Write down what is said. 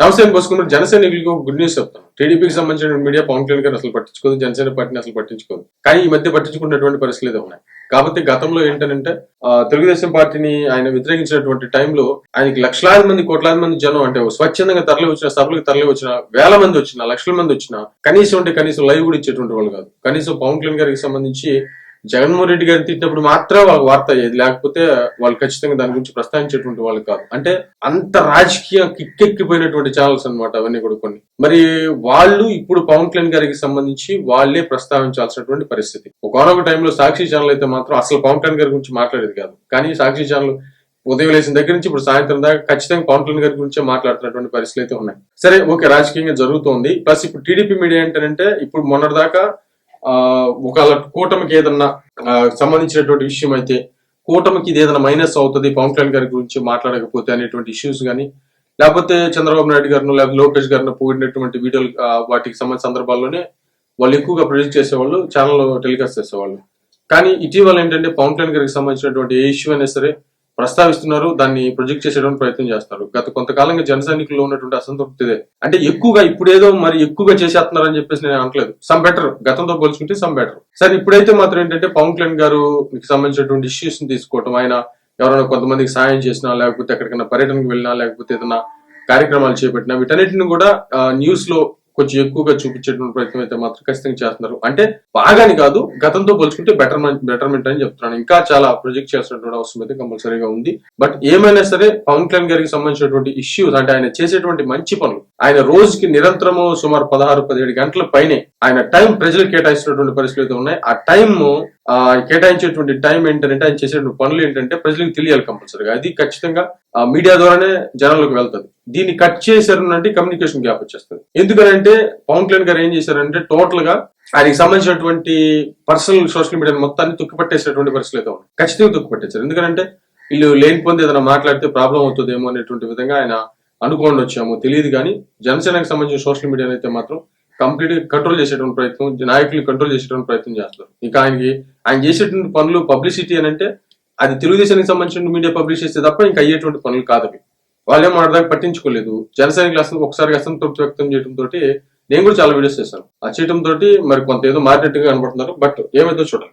Navasena పోసుకున్నప్పుడు జనసైనికులకు good news చెప్తాను. టీడీపీకి సంబంధించిన మీడియా పవన్ కళ్యాణ్ గారు అసలు పట్టించుకోదు జనసేన పార్టీని అసలు పట్టించుకోదు. కానీ ఈ మధ్య పట్టించుకున్నటువంటి పరిస్థితులు ఉన్నాయి. కాబట్టి గతంలో ఏంటంటే ఆ, తెలుగుదేశం పార్టీని ఆయన వ్యతిరేకించినటువంటి టైంలో ఆయనకి లక్షలాది మంది కోట్లాది మంది జనం అంటే స్వచ్ఛందంగా తరలి వచ్చిన సభలకు తరలి వచ్చిన వేల మంది వచ్చిన లక్షల మంది వచ్చిన కనీసం అంటే కనీసం లైవ్ కూడా ఇచ్చేటువంటి వాళ్ళు కాదు. కనీసం పవన్ కళ్యాణ్ గారికి సంబంధించి జగన్మోహన్ రెడ్డి గారిని తిట్టినప్పుడు మాత్రమే వాళ్ళకి వార్త అయ్యేది లేకపోతే వాళ్ళు ఖచ్చితంగా దాని గురించి ప్రస్తావించేటువంటి వాళ్ళు కాదు. అంటే అంత రాజకీయ కిక్కెక్కిపోయినటువంటి ఛానల్స్ అన్నమాట అవన్నీ కూడా కొన్ని. మరి వాళ్ళు ఇప్పుడు పవన్ కళ్యాణ్ గారికి సంబంధించి వాళ్ళే ప్రస్తావించాల్సినటువంటి పరిస్థితి. ఒకనొక టైంలో సాక్షి ఛానల్ అయితే మాత్రం అసలు పవన్ కళ్యాణ్ గారి గురించి మాట్లాడేది కాదు. కానీ సాక్షి ఛానల్ ఉదయం లేచిన దగ్గర నుంచి ఇప్పుడు సాయంత్రం దాకా ఖచ్చితంగా పవన్ కళ్యాణ్ గారి గురించి మాట్లాడుతున్నటువంటి పరిస్థితులు అయితే ఉన్నాయి. సరే ఓకే రాజకీయంగా జరుగుతోంది. ప్లస్ ఇప్పుడు టీడీపీ మీడియా ఏంటంటే ఇప్పుడు మొన్నటిదాకా ఒకవేళ కూటమికి ఏదన్నా సంబంధించినటువంటి విషయం అయితే కూటమికి ఇది ఏదైనా మైనస్ అవుతుంది పవన్ కళ్యాణ్ గారి గురించి మాట్లాడకపోతే అనేటువంటి ఇష్యూస్ కానీ లేకపోతే చంద్రబాబు నాయుడు గారిను లేకపోతే లోకేష్ గారిని పోయినటువంటి వీడియోలు వాటికి సంబంధించిన సందర్భాల్లోనే వాళ్ళు ఎక్కువగా ప్రొడ్యూస్ చేసేవాళ్ళు ఛానల్ టెలికాస్ట్ చేసేవాళ్ళు. కానీ ఇటీవల ఏంటంటే పవన్ కళ్యాణ్ గారికి సంబంధించినటువంటి ఏ ఇష్యూ అయినా సరే ప్రస్తావిస్తున్నారు దాన్ని ప్రొజెక్ట్ చేసేటువంటి ప్రయత్నం చేస్తారు గత కొంతకాలంగా జన సైనికుల్లో ఉన్నటువంటి అసంతృప్తి ఇదే. అంటే ఎక్కువగా ఇప్పుడేదో మరి ఎక్కువగా చేసేస్తున్నారని చెప్పేసి నేను అనట్లేదు. సమ్ బెటర్ గతంతో పోల్చుకుంటే సమ్ బెటర్ సరే ఇప్పుడైతే మాత్రం ఏంటంటే పవన్ కళ్యాణ్ గారు సంబంధించినటువంటి ఇష్యూస్ని తీసుకోవటం ఆయన ఎవరైనా కొంతమందికి సాయం చేసినా లేకపోతే ఎక్కడికైనా పర్యటనకు వెళ్ళినా లేకపోతే ఏదైనా కార్యక్రమాలు చేపట్టినా వీటన్నిటిని కూడా న్యూస్లో కొంచెం ఎక్కువగా చూపించేటువంటి ప్రయత్నం అయితే మాత్రం ఖచ్చితంగా చేస్తున్నారు. అంటే బాగాని కాదు గతంతో పోల్చుకుంటే బెటర్మెంట్ బెటర్మెంట్ అని చెప్తున్నాను. ఇంకా చాలా ప్రొజెక్ట్ చేసినటువంటి అవసరం అయితే కంపల్సరీగా ఉంది. బట్ ఏమైనా సరే పవన్ కళ్యాణ్ గారికి సంబంధించినటువంటి ఇష్యూస్ అంటే ఆయన చేసేటువంటి మంచి పనులు ఆయన రోజుకి నిరంతరము సుమారు పదహారు పదిహేడు గంటల పైనే ఆయన టైం ప్రజలకు కేటాయిస్తున్నటువంటి పరిస్థితులు అయితే ఉన్నాయి. ఆ టైం ఆ కేటాయించేటువంటి టైం ఏంటంటే ఆయన చేసేటువంటి పనులు ఏంటంటే ప్రజలకు తెలియాలి కంపల్సరీగా. అది ఖచ్చితంగా మీడియా ద్వారానే జనాలకు వెళ్తుంది. దీన్ని కట్ చేశారనంటే కమ్యూనికేషన్ గ్యాప్ వచ్చేస్తుంది. ఎందుకంటే పవన్ కళ్యాణ్ గారు ఏం చేశారంటే టోటల్గా ఆయనకి సంబంధించినటువంటి పర్సనల్ సోషల్ మీడియా మొత్తాన్ని తొక్కిపట్టేసినటువంటి పరిస్థితులు అయితే ఉన్నాయి. ఖచ్చితంగా తొక్కిపట్టేశారు. ఎందుకంటే వీళ్ళు లేని పొంది ఏదైనా మాట్లాడితే ప్రాబ్లం అవుతుందేమో అనేటువంటి విధంగా ఆయన అనుకోండి వచ్చాము తెలియదు కానీ జనసేనకు సంబంధించిన సోషల్ మీడియాని అయితే మాత్రం కంప్లీట్గా కంట్రోల్ చేసేటువంటి ప్రయత్నం నాయకులు కంట్రోల్ చేసేటువంటి ప్రయత్నం చేస్తారు ఇంకా ఆయనకి ఆయన చేసేటువంటి పనులు పబ్లిసిటీ అని అంటే అది తెలుగుదేశానికి సంబంధించిన మీడియా పబ్లిష్ చేస్తే తప్ప ఇంకా అయ్యేటువంటి పనులు కాదు అవి. వాళ్ళేం దాకా పట్టించుకోలేదు. జనసేన అసలు ఒకసారి అసంతృప్తి వ్యక్తం చేయడం తోటి నేను కూడా చాలా వీడియోస్ చేశాను. ఆ చేయడం తోటి మరి కొంత ఏదో మారినట్టుగా కనబడుతున్నారు. బట్ ఏమైతే చూడాలి.